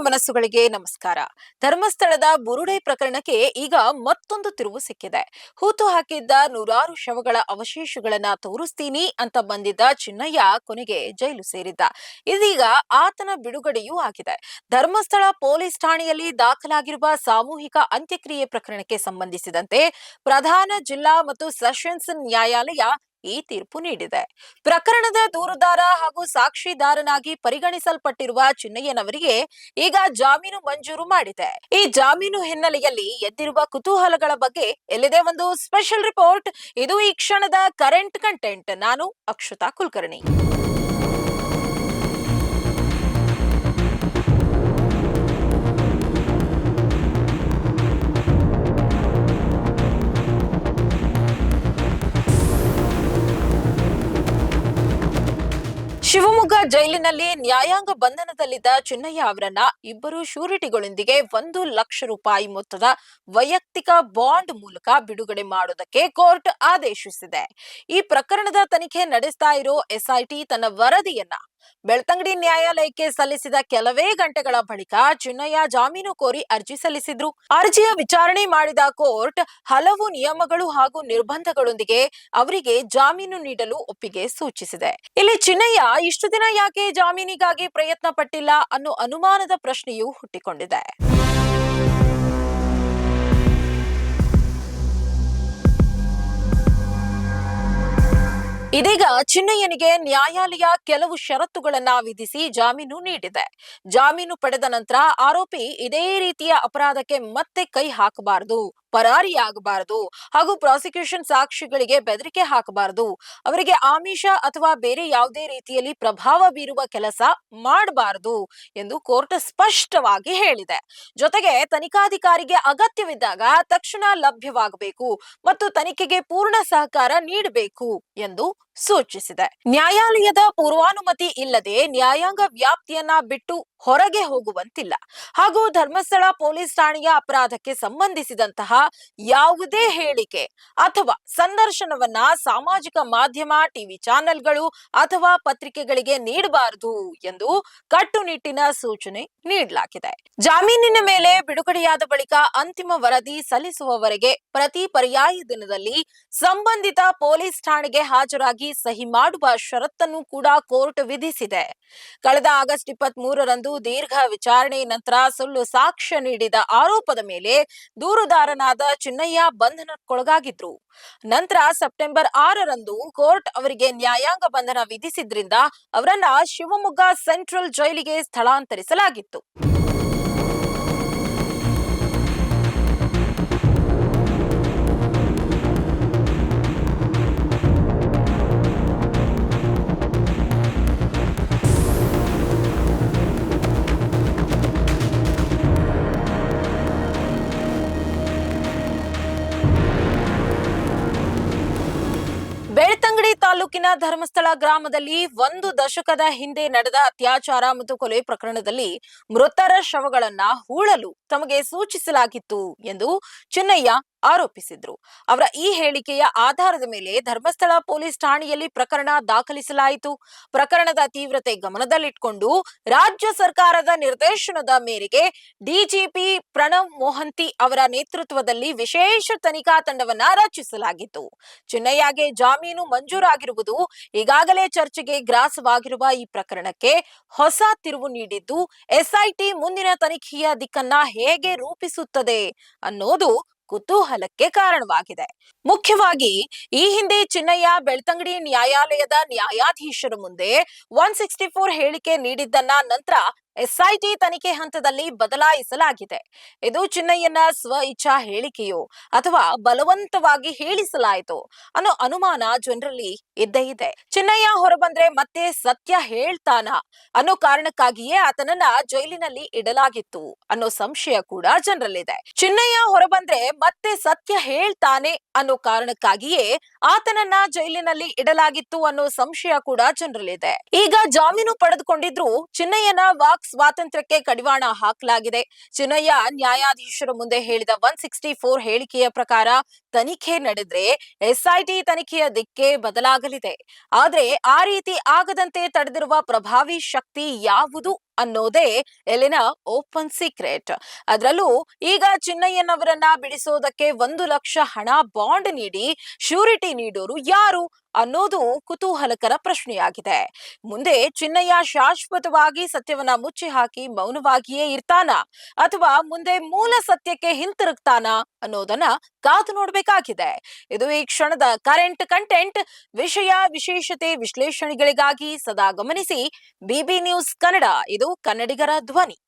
ವೀಕ್ಷಕರಿಗೆ ನಮಸ್ಕಾರ. ಧರ್ಮಸ್ಥಳದ ಬುರುಡೆ ಪ್ರಕರಣಕ್ಕೆ ಈಗ ಮತ್ತೊಂದು ತಿರುವು ಸಿಕ್ಕಿದೆ. ಹೂತು ಹಾಕಿದ್ದ ನೂರಾರು ಶವಗಳ ಅವಶೇಷಗಳನ್ನ ತೋರಿಸ್ತೀನಿ ಅಂತ ಬಂದಿದ್ದ ಚಿನ್ನಯ್ಯ ಕೊನೆಗೆ ಜೈಲು ಸೇರಿದ್ದ. ಇದೀಗ ಆತನ ಬಿಡುಗಡೆಯೂ ಆಗಿದೆ. ಧರ್ಮಸ್ಥಳ ಪೊಲೀಸ್ ಠಾಣೆಯಲ್ಲಿ ದಾಖಲಾಗಿರುವ ಸಾಮೂಹಿಕ ಅಂತ್ಯಕ್ರಿಯೆ ಪ್ರಕರಣಕ್ಕೆ ಸಂಬಂಧಿಸಿದಂತೆ ಪ್ರಧಾನ ಜಿಲ್ಲಾ ಮತ್ತು ಸೆಷನ್ಸ್ ನ್ಯಾಯಾಲಯ ಈ ತೀರ್ಪು ನೀಡಿದೆ. ಪ್ರಕರಣದ ದೂರುದಾರ ಹಾಗೂ ಸಾಕ್ಷಿದಾರನಾಗಿ ಪರಿಗಣಿಸಲ್ಪಟ್ಟಿರುವ ಚಿನ್ನಯ್ಯನವರಿಗೆ ಈಗ ಜಾಮೀನು ಮಂಜೂರು ಮಾಡಿದೆ. ಈ ಜಾಮೀನು ಹಿನ್ನೆಲೆಯಲ್ಲಿ ಎದ್ದಿರುವ ಕುತೂಹಲಗಳ ಬಗ್ಗೆ ಎಲ್ಲಿದೆ ಒಂದು ಸ್ಪೆಷಲ್ ರಿಪೋರ್ಟ್? ಇದು ಈ ಕ್ಷಣದ ಕರೆಂಟ್ ಕಂಟೆಂಟ್. ನಾನು ಅಕ್ಷತಾ ಕುಲಕರ್ಣಿ. ಶಿವಮೊಗ್ಗ ಜೈಲಿನಲ್ಲಿ ನ್ಯಾಯಾಂಗ ಬಂಧನದಲ್ಲಿದ್ದ ಚಿನ್ನಯ್ಯ ಅವರನ್ನ ಇಬ್ಬರು ಶೂರಿಟಿಗಳೊಂದಿಗೆ ಒಂದು ಲಕ್ಷ ರೂಪಾಯಿ ಮೊತ್ತದ ವೈಯಕ್ತಿಕ ಬಾಂಡ್ ಮೂಲಕ ಬಿಡುಗಡೆ ಮಾಡುವುದಕ್ಕೆ ಕೋರ್ಟ್ ಆದೇಶಿಸಿದೆ. ಈ ಪ್ರಕರಣದ ತನಿಖೆ ನಡೆಸ್ತಾ ಇರೋ ಎಸ್ಐಟಿ ತನ್ನ ವರದಿಯನ್ನ ಬೆಳ್ತಂಗಡಿ ನ್ಯಾಯಾಲಯಕ್ಕೆ ಸಲ್ಲಿಸಿದ ಕೆಲವೇ ಗಂಟೆಗಳ ಬಳಿಕ ಚಿನ್ನಯ್ಯ ಜಾಮೀನು ಕೋರಿ ಅರ್ಜಿ ಸಲ್ಲಿಸಿದ್ರು. ಅರ್ಜಿಯ ವಿಚಾರಣೆ ಮಾಡಿದ ಕೋರ್ಟ್ ಹಲವು ನಿಯಮಗಳು ಹಾಗೂ ನಿರ್ಬಂಧಗಳೊಂದಿಗೆ ಅವರಿಗೆ ಜಾಮೀನು ನೀಡಲು ಒಪ್ಪಿಗೆ ಸೂಚಿಸಿದೆ. ಇಲ್ಲಿ ಚಿನ್ನಯ್ಯ ಇಷ್ಟು ದಿನ ಯಾಕೆ ಜಾಮೀನಿಗಾಗಿ ಪ್ರಯತ್ನ ಪಟ್ಟಿಲ್ಲ ಅನ್ನೋ ಅನುಮಾನದ ಪ್ರಶ್ನೆಯೂ ಹುಟ್ಟಿಕೊಂಡಿದೆ. ಇದೀಗ ಚಿನ್ನಯ್ಯನಿಗೆ ನ್ಯಾಯಾಲಯ ಕೆಲವು ಷರತ್ತುಗಳನ್ನ ವಿಧಿಸಿ ಜಾಮೀನು ನೀಡಿದೆ. ಜಾಮೀನು ಪಡೆದ ನಂತರ ಆರೋಪಿ ಇದೇ ರೀತಿಯ ಅಪರಾಧಕ್ಕೆ ಮತ್ತೆ ಕೈ ಹಾಕಬಾರದು. ಪರಾರಿಯಾಗಬಾರದು ಹಾಗೂ ಪ್ರಾಸಿಕ್ಯೂಷನ್ ಸಾಕ್ಷಿಗಳಿಗೆ ಬೆದರಿಕೆ ಹಾಕಬಾರದು. ಅವರಿಗೆ ಆಮಿಷ ಅಥವಾ ಬೇರೆ ಯಾವುದೇ ರೀತಿಯಲ್ಲಿ ಪ್ರಭಾವ ಬೀರುವ ಕೆಲಸ ಮಾಡಬಾರದು ಎಂದು ಕೋರ್ಟ್ ಸ್ಪಷ್ಟವಾಗಿ ಹೇಳಿದೆ. ಜೊತೆಗೆ ತನಿಖಾಧಿಕಾರಿಗೆ ಅಗತ್ಯವಿದ್ದಾಗ ತಕ್ಷಣ ಲಭ್ಯವಾಗಬೇಕು ಮತ್ತು ತನಿಖೆಗೆ ಪೂರ್ಣ ಸಹಕಾರ ನೀಡಬೇಕು ಎಂದು ಸೂಚಿಸಿದೆ. ನ್ಯಾಯಾಲಯದ ಪೂರ್ವಾನುಮತಿ ಇಲ್ಲದೆ ನ್ಯಾಯಾಂಗ ವ್ಯಾಪ್ತಿಯನ್ನ ಬಿಟ್ಟು ಹೊರಗೆ ಹೋಗುವಂತಿಲ್ಲ. ಹಾಗೂ ಧರ್ಮಸ್ಥಳ ಪೊಲೀಸ್ ಠಾಣೆಯ ಅಪರಾಧಕ್ಕೆ ಸಂಬಂಧಿಸಿದಂತಹ ಯಾವುದೇ ಹೇಳಿಕೆ ಅಥವಾ ಸಂದರ್ಶನವನ್ನ ಸಾಮಾಜಿಕ ಮಾಧ್ಯಮ, ಟಿವಿ ಚಾನೆಲ್ಗಳು ಅಥವಾ ಪತ್ರಿಕೆಗಳಿಗೆ ನೀಡಬಾರದು ಎಂದು ಕಟ್ಟುನಿಟ್ಟಿನ ಸೂಚನೆ ನೀಡಲಾಗಿದೆ. ಜಾಮೀನಿನ ಮೇಲೆ ಬಿಡುಗಡೆಯಾದ ಬಳಿಕ ಅಂತಿಮ ವರದಿ ಸಲ್ಲಿಸುವವರೆಗೆ ಪ್ರತಿ ಪರ್ಯಾಯ ದಿನದಲ್ಲಿ ಸಂಬಂಧಿತ ಪೊಲೀಸ್ ಠಾಣೆಗೆ ಹಾಜರಾಗಿ ಸಹಿ ಮಾಡುವ ಷರತ್ತನ್ನು ಕೂಡ ಕೋರ್ಟ್ ವಿಧಿಸಿದೆ. ಕಳೆದ ಆಗಸ್ಟ್ ಇಪ್ಪತ್ತ್ ಮೂರರಂದು ದೀರ್ಘ ವಿಚಾರಣೆ ನಂತರ ಸುಳ್ಳು ಸಾಕ್ಷ್ಯ ನೀಡಿದ ಆರೋಪದ ಮೇಲೆ ದೂರುದಾರನಾದ ಚಿನ್ನಯ್ಯ ಬಂಧನಕ್ಕೊಳಗಾಗಿದ್ರು. ನಂತರ ಸೆಪ್ಟೆಂಬರ್ ಆರರಂದು ಕೋರ್ಟ್ ಅವರಿಗೆ ನ್ಯಾಯಾಂಗ ಬಂಧನ ವಿಧಿಸಿದ್ರಿಂದ ಅವರನ್ನ ಶಿವಮೊಗ್ಗ ಸೆಂಟ್ರಲ್ ಜೈಲಿಗೆ ಸ್ಥಳಾಂತರಿಸಲಾಗಿತ್ತು. ತಾಲೂಕಿನ ಧರ್ಮಸ್ಥಳ ಗ್ರಾಮದಲ್ಲಿ ಒಂದು ದಶಕದ ಹಿಂದೆ ನಡೆದ ಅತ್ಯಾಚಾರ ಮತ್ತು ಕೊಲೆ ಪ್ರಕರಣದಲ್ಲಿ ಮೃತರ ಶವಗಳನ್ನ ಹೂಳಲು ತಮಗೆ ಸೂಚಿಸಲಾಗಿತ್ತು ಎಂದು ಚೆನ್ನಯ್ಯ ಆರೋಪಿಸಿದ್ರು. ಅವರ ಈ ಹೇಳಿಕೆಯ ಆಧಾರದ ಮೇಲೆ ಧರ್ಮಸ್ಥಳ ಪೊಲೀಸ್ ಠಾಣೆಯಲ್ಲಿ ಪ್ರಕರಣ ದಾಖಲಿಸಲಾಯಿತು. ಪ್ರಕರಣದ ತೀವ್ರತೆ ಗಮನದಲ್ಲಿಟ್ಕೊಂಡು ರಾಜ್ಯ ಸರ್ಕಾರದ ನಿರ್ದೇಶನದ ಮೇರೆಗೆ ಡಿಜಿಪಿ ಪ್ರಣವ್ ಮೋಹಂತಿ ಅವರ ನೇತೃತ್ವದಲ್ಲಿ ವಿಶೇಷ ತನಿಖಾ ತಂಡವನ್ನ ರಚಿಸಲಾಗಿತ್ತು. ಚೆನ್ನಯ್ಯಗೆ ಜಾಮೀನು ಮಂಜೂರಾಗಿರುವುದು ಈಗಾಗಲೇ ಚರ್ಚೆಗೆ ಗ್ರಾಸವಾಗಿರುವ ಈ ಪ್ರಕರಣಕ್ಕೆ ಹೊಸ ತಿರುವು ನೀಡಿದ್ದು, ಎಸ್ಐಟಿ ಮುಂದಿನ ತನಿಖೆಯ ದಿಕ್ಕನ್ನ ಹೇಗೆ ರೂಪಿಸುತ್ತದೆ ಅನ್ನೋದು ಕುತೂಹಲಕ್ಕೆ ಕಾರಣವಾಗಿದೆ. ಮುಖ್ಯವಾಗಿ, ಈ ಹಿಂದೆ ಚಿನ್ನಯ್ಯ ಬೆಳ್ತಂಗಡಿ ನ್ಯಾಯಾಲಯದ ನ್ಯಾಯಾಧೀಶರ ಮುಂದೆ ಒನ್ ಸಿಕ್ಸ್ಟಿ ಫೋರ್ ಹೇಳಿಕೆ ನೀಡಿದ್ದನ್ನ ನಂತರ ಎಸ್ಐಟಿ ತನಿಖೆ ಹಂತದಲ್ಲಿ ಬದಲಾಯಿಸಲಾಗಿದೆ. ಇದು ಚಿನ್ನಯ್ಯನ ಸ್ವ ಇಚ್ಛಾ ಹೇಳಿಕೆಯೋ ಅಥವಾ ಬಲವಂತವಾಗಿ ಹೇಳಿಸಲಾಯಿತು ಅನ್ನೋ ಅನುಮಾನ ಜನರಲ್ಲಿ ಇದ್ದೇ ಇದೆ. ಚಿನ್ನಯ್ಯ ಹೊರಬಂದ್ರೆ ಮತ್ತೆ ಸತ್ಯ ಹೇಳ್ತಾನ ಅನ್ನೋ ಕಾರಣಕ್ಕಾಗಿಯೇ ಆತನನ್ನ ಜೈಲಿನಲ್ಲಿ ಇಡಲಾಗಿತ್ತು ಅನ್ನೋ ಸಂಶಯ ಕೂಡ ಜನರಲ್ಲಿದೆ. ಚಿನ್ನಯ್ಯ ಹೊರಬಂದ್ರೆ ಮತ್ತೆ ಸತ್ಯ ಹೇಳ್ತಾನೆ ಅನ್ನೋ ಕಾರಣಕ್ಕಾಗಿಯೇ ಆತನನ್ನ ಜೈಲಿನಲ್ಲಿ ಇಡಲಾಗಿತ್ತು ಅನ್ನೋ ಸಂಶಯ ಕೂಡ ಜನರಲ್ಲಿದೆ. ಈಗ ಜಾಮೀನು ಪಡೆದುಕೊಂಡಿದ್ರು ಚಿನ್ನಯ್ಯನ ವಾಕ್ ಸ್ವಾತಂತ್ರ್ಯಕ್ಕೆ ಕಡಿವಾಣ ಹಾಕಲಾಗಿದೆ. ಚಿನ್ನಯ್ಯ, ನ್ಯಾಯಾಧೀಶರ ಮುಂದೆ ಹೇಳಿದ ಒನ್ ಸಿಕ್ಸ್ಟಿ ಫೋರ್ ಹೇಳಿಕೆಯ ಪ್ರಕಾರ ತನಿಖೆ ನಡೆದ್ರೆ ಎಸ್ಐಟಿ ತನಿಖೆಯ ದಿಕ್ಕೆ ಬದಲಾಗಲಿದೆ. ಆದ್ರೆ ಆ ರೀತಿ ಆಗದಂತೆ ತಡೆದಿರುವ ಪ್ರಭಾವಿ ಶಕ್ತಿ ಯಾವುದು? ಅನ್ನೋದೇ ಎಲ್ಲಿನ ಓಪನ್ ಸೀಕ್ರೆಟ್. ಅದರಲ್ಲೂ ಈಗ ಚಿನ್ನಯ್ಯನವರನ್ನ ಬಿಡಿಸೋದಕ್ಕೆ ಒಂದು ಲಕ್ಷ ಹಣ ಬಾಂಡ್ ನೀಡಿ ಶ್ಯೂರಿಟಿ ನೀಡೋರು ಯಾರು ಅನ್ನೋದು ಕುತೂಹಲಕರ ಪ್ರಶ್ನೆಯಾಗಿದೆ. ಮುಂದೆ ಚಿನ್ನಯ್ಯ ಶಾಶ್ವತವಾಗಿ ಸತ್ಯವನ್ನ ಮುಚ್ಚಿ ಹಾಕಿ ಮೌನವಾಗಿಯೇ ಇರ್ತಾನ? ಅಥವಾ ಮುಂದೆ ಮೂಲ ಸತ್ಯಕ್ಕೆ ಹಿಂತಿರುಗ್ತಾನ ಅನ್ನೋದನ್ನ ಕಾದು ನೋಡಬೇಕಾಗಿದೆ. ಇದು ಈ ಕ್ಷಣದ ಕರೆಂಟ್ ಕಂಟೆಂಟ್ ವಿಷಯ, ವಿಶೇಷತೆ, ವಿಶ್ಲೇಷಣೆಗಳಿಗಾಗಿ ಸದಾ ಗಮನಿಸಿ ಬಿಬಿ ನ್ಯೂಸ್ ಕನ್ನಡ. ಇದು ಕನ್ನಡಿಗರ ಧ್ವನಿ.